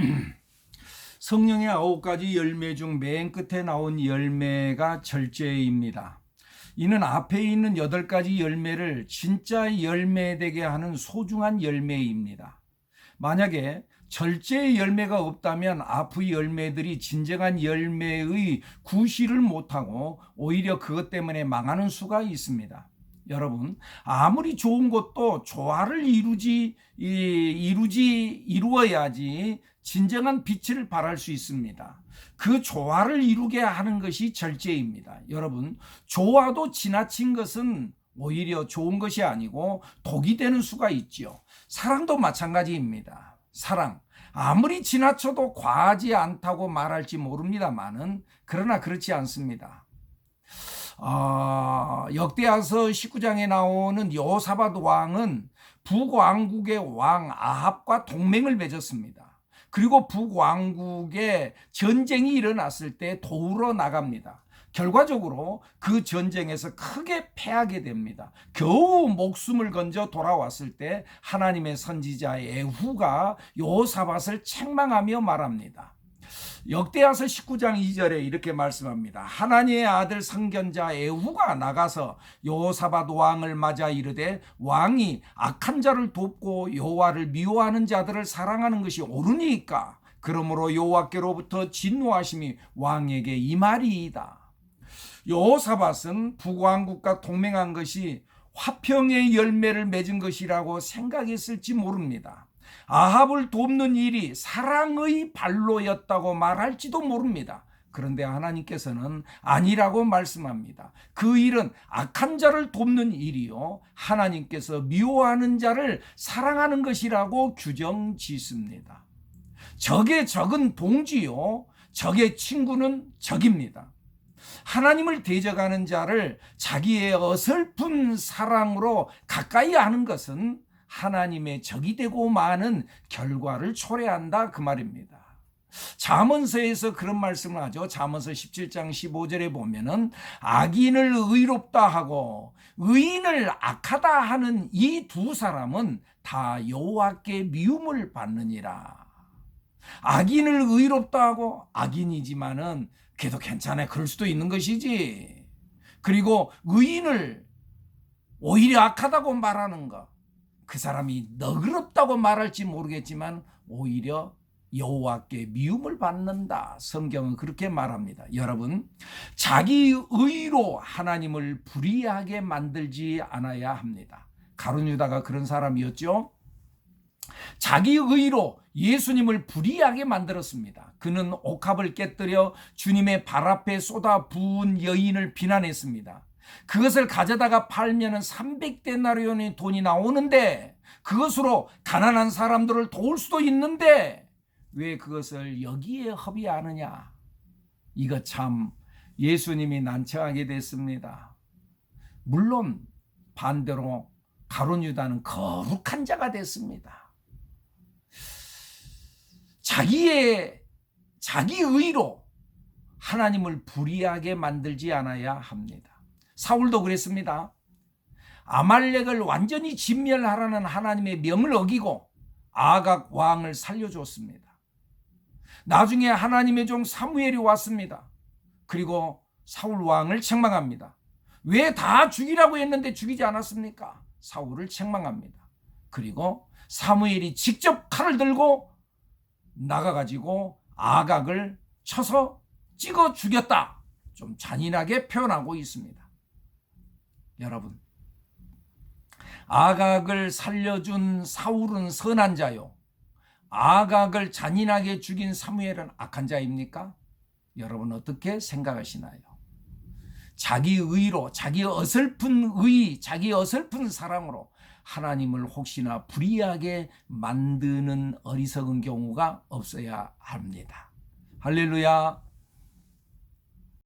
성령의 아홉 가지 열매 중 맨 끝에 나온 열매가 절제입니다. 이는 앞에 있는 여덟 가지 열매를 진짜 열매 되게 하는 소중한 열매입니다. 만약에 절제의 열매가 없다면 앞의 열매들이 진정한 열매의 구실을 못하고 오히려 그것 때문에 망하는 수가 있습니다. 여러분 아무리 좋은 것도 조화를 이루지 이, 이루지 이루어야지 진정한 빛을 발할 수 있습니다. 그 조화를 이루게 하는 것이 절제입니다. 여러분 조화도 지나친 것은 오히려 좋은 것이 아니고 독이 되는 수가 있지요. 사랑도 마찬가지입니다. 사랑 아무리 지나쳐도 과하지 않다고 말할지 모릅니다만은 그러나 그렇지 않습니다. 아, 역대하서 19장에 나오는 여사밧 왕은 북왕국의 왕 아합과 동맹을 맺었습니다. 그리고 북왕국에 전쟁이 일어났을 때 도우러 나갑니다. 결과적으로 그 전쟁에서 크게 패하게 됩니다. 겨우 목숨을 건져 돌아왔을 때 하나님의 선지자 에후가 요사밧을 책망하며 말합니다. 역대하서 19장 2절에 이렇게 말씀합니다. 하나님의 아들 선견자 에후가 나가서 요사밧 왕을 맞아 이르되 왕이 악한 자를 돕고 여호와를 미워하는 자들을 사랑하는 것이 옳으니까 그러므로 여호와께로부터 진노하심이 왕에게 임하리이다. 여호사밧은 북왕국과 동맹한 것이 화평의 열매를 맺은 것이라고 생각했을지 모릅니다. 아합을 돕는 일이 사랑의 발로였다고 말할지도 모릅니다. 그런데 하나님께서는 아니라고 말씀합니다. 그 일은 악한 자를 돕는 일이요. 하나님께서 미워하는 자를 사랑하는 것이라고 규정 짓습니다. 적의 적은 동지요. 적의 친구는 적입니다. 하나님을 대적하는 자를 자기의 어설픈 사랑으로 가까이 하는 것은 하나님의 적이 되고 많은 결과를 초래한다 그 말입니다. 잠언서에서 그런 말씀을 하죠. 잠언서 17장 15절에 보면은 악인을 의롭다 하고 의인을 악하다 하는 이 두 사람은 다 여호와께 미움을 받느니라. 악인을 의롭다 하고 악인이지만은 그래도 괜찮아. 그럴 수도 있는 것이지. 그리고 의인을 오히려 악하다고 말하는 것. 그 사람이 너그럽다고 말할지 모르겠지만 오히려 여호와께 미움을 받는다. 성경은 그렇게 말합니다. 여러분, 자기 의로 하나님을 불의하게 만들지 않아야 합니다. 가룟 유다가 그런 사람이었죠. 자기 의로 예수님을 불의하게 만들었습니다. 그는 옥합을 깨뜨려 주님의 발 앞에 쏟아 부은 여인을 비난했습니다. 그것을 가져다가 팔면은 300데나리온의 돈이 나오는데 그것으로 가난한 사람들을 도울 수도 있는데 왜 그것을 여기에 허비하느냐? 이거 참 예수님이 난처하게 됐습니다. 물론 반대로 가론 유다는 거룩한 자가 됐습니다. 자기의 자기 의로 하나님을 불의하게 만들지 않아야 합니다. 사울도 그랬습니다. 아말렉을 완전히 진멸하라는 하나님의 명을 어기고 아각 왕을 살려줬습니다. 나중에 하나님의 종 사무엘이 왔습니다. 그리고 사울 왕을 책망합니다. 왜 다 죽이라고 했는데 죽이지 않았습니까? 사울을 책망합니다. 그리고 사무엘이 직접 칼을 들고 나가가지고 아각을 쳐서 찍어 죽였다. 좀 잔인하게 표현하고 있습니다. 여러분, 아각을 살려준 사울은 선한 자요. 아각을 잔인하게 죽인 사무엘은 악한 자입니까? 여러분 어떻게 생각하시나요? 자기 의로, 자기 어설픈 의, 자기 어설픈 사랑으로 하나님을 혹시나 불의하게 만드는 어리석은 경우가 없어야 합니다. 할렐루야.